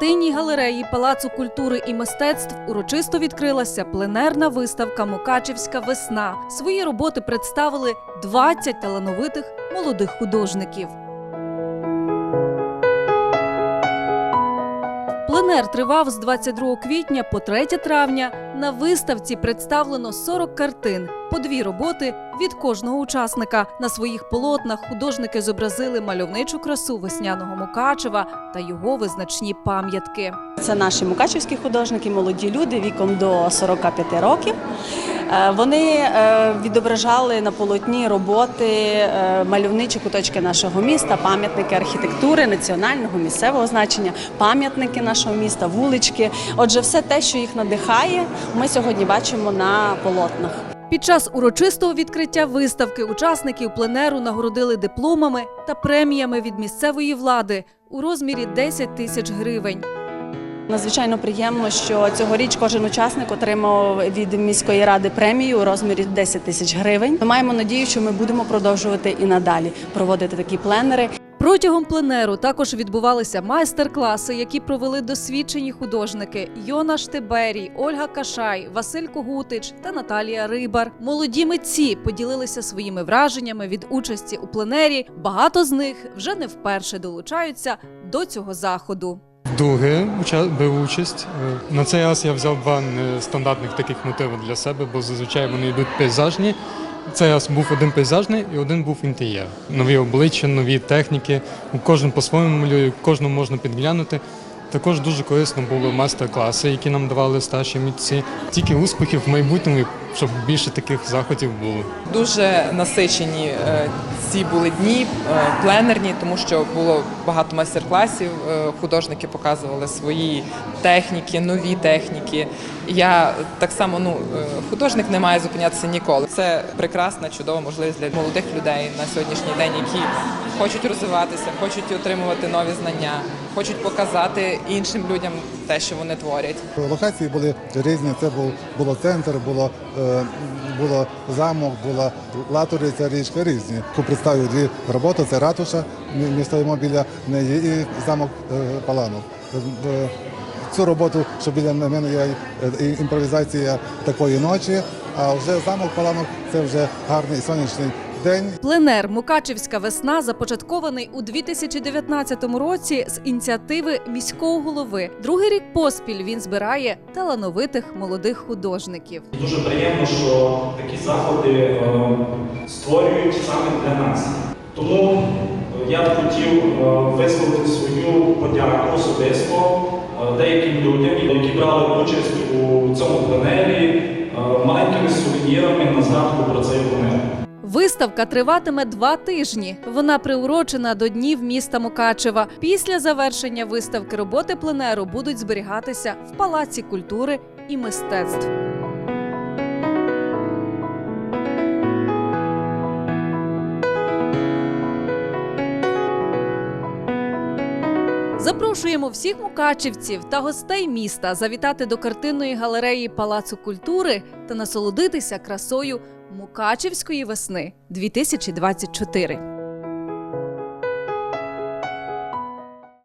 картинній галереї Палацу культури і мистецтв урочисто відкрилася пленерна виставка Мукачівська весна. Свої роботи представили 20 талановитих молодих художників. Пленер тривав з 22 квітня по 3 травня. На виставці представлено 40 картин, по дві роботи від кожного учасника. На своїх полотнах художники зобразили мальовничу красу весняного Мукачева та його визначні пам'ятки. Це наші мукачівські художники, молоді люди віком до 45 років. Е, Вони е, відображали на полотні роботи е, мальовничі куточки нашого міста, пам'ятники архітектури національного місцевого значення, пам'ятники нашого міста, вулички. Отже, все те, що їх надихає, ми сьогодні бачимо на полотнах. Під час урочистого відкриття виставки учасників пленеру нагородили дипломами та преміями від місцевої влади у розмірі 10 тисяч гривень. Надзвичайно приємно, що цьогоріч кожен учасник отримав від міської ради премію у розмірі 10 тисяч гривень. Ми маємо надію, що ми будемо продовжувати і надалі проводити такі пленери. Протягом пленеру також відбувалися майстер-класи, які провели досвідчені художники Йона Штеберій, Ольга Кашай, Василь Когутич та Наталія Рибар. Молоді митці поділилися своїми враженнями від участі у пленері. Багато з них вже не вперше долучаються до цього заходу. Вдруге беру участь. Е, На цей раз я взяв два стандартних таких мотиви для себе, бо зазвичай вони йдуть пейзажні. Цей раз був один пейзажний і один був інтер'єр. Нові обличчя, нові техніки. Кожен по-своєму малює, кожному можна підглянути. Також дуже корисно були майстер-класи, які нам давали старші митці. Тільки успіхів в майбутньому, щоб більше таких заходів було. Дуже насичені е, ці були дні, е, пленерні, тому що було багато майстер-класів. е, Художники показували свої техніки, нові техніки. Я так само, ну художник не має зупинятися ніколи. Це прекрасна, чудова можливість для молодих людей на сьогоднішній день, які хочуть розвиватися, хочуть отримувати нові знання, хочуть показати іншим людям те, що вони творять. Локації були різні. Це був було центр, було, е, було замок, була латориця, річка різні. Представив дві роботи. Це ратуша. Ми, стоїмо біля неї і замок е, Паланов. Е, Цю роботу, що біля мене є імпровізація такої ночі. А вже замок Паланов це вже гарний сонячний день. Пленер Мукачівська весна започаткований у 2019 році з ініціативи міського голови. Другий рік поспіль він збирає талановитих молодих художників. Дуже приємно, що такі заходи е, створюють саме для нас. Тому е, я б хотів е, висловити свою подяку особисто деяким людям, які брали участь у цьому пленері маленькими сувенірами на згадку про цей пленер. Виставка триватиме два тижні. Вона приурочена до днів міста Мукачева. Після завершення виставки роботи пленеру будуть зберігатися в Палаці культури і мистецтв. Запрошуємо всіх мукачівців та гостей міста завітати до картинної галереї Палацу культури та насолодитися красою Мукачівської весни 2024.